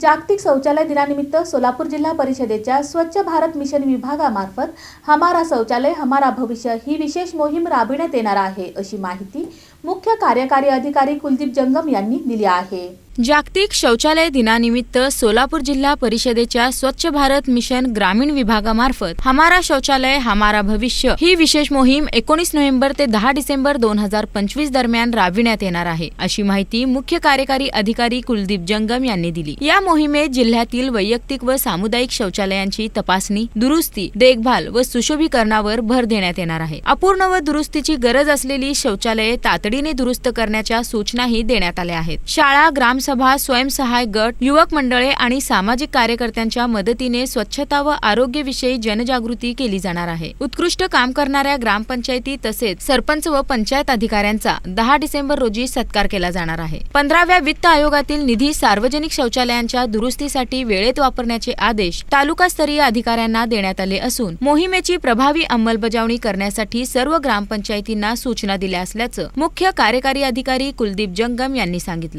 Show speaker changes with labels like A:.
A: जागतिक शौचालय दिनानिमित्त सोलापूर जिल्हा परिषदेच्या स्वच्छ भारत मिशन विभागामार्फत हमारा शौचालय हमारा भविष्य ही विशेष मोहीम राबविण्यात येणार आहे अशी माहिती मुख्य कार्यकारी अधिकारी कुलदीप जंगम यांनी दिली आहे.
B: जागतिक शौचालय दिनानिमित्त सोलापूर जिल्हा परिषदेच्या स्वच्छ भारत मिशन ग्रामीण विभागामार्फत हमारा शौचालय हमारा भविष्य ही विशेष मोहीम एकोणीस नोव्हेंबर ते दहा डिसेंबर दोन हजार पंचवीस दरम्यान राबविण्यात येणार आहे अशी माहिती मुख्य कार्यकारी अधिकारी कुलदीप जंगम यांनी दिली. या मोहिमेत जिल्ह्यातील वैयक्तिक व सामुदायिक शौचालयांची तपासणी दुरुस्ती देखभाल व सुशोभीकरणावर भर देण्यात येणार आहे. अपूर्ण व दुरुस्तीची गरज असलेली शौचालये तातडीने दुरुस्त करण्याच्या सूचनाही देण्यात आल्या आहेत. शाळा ग्रामसभा स्वयंसहाय गट युवक मंडळे आणि सामाजिक कार्यकर्त्यांच्या मदतीने स्वच्छता व आरोग्यविषयी जनजागृती केली जाणार आहे. उत्कृष्ट काम करणाऱ्या ग्रामपंचायती तसेच सरपंच व पंचायत अधिकाऱ्यांचा दहा डिसेंबर रोजी सत्कार केला जाणार आहे. पंधराव्या वित्त आयोगातील निधी सार्वजनिक शौचालयांच्या दुरुस्तीसाठी वेळेत वापरण्याचे आदेश तालुकास्तरीय अधिकाऱ्यांना देण्यात आले असून मोहिमेची प्रभावी अंमलबजावणी करण्यासाठी सर्व ग्रामपंचायतींना सूचना दिल्या असल्याचं मुख्य मुख्य कार्यकारी अधिकारी कुलदीप जंगम यांनी सांगितलं.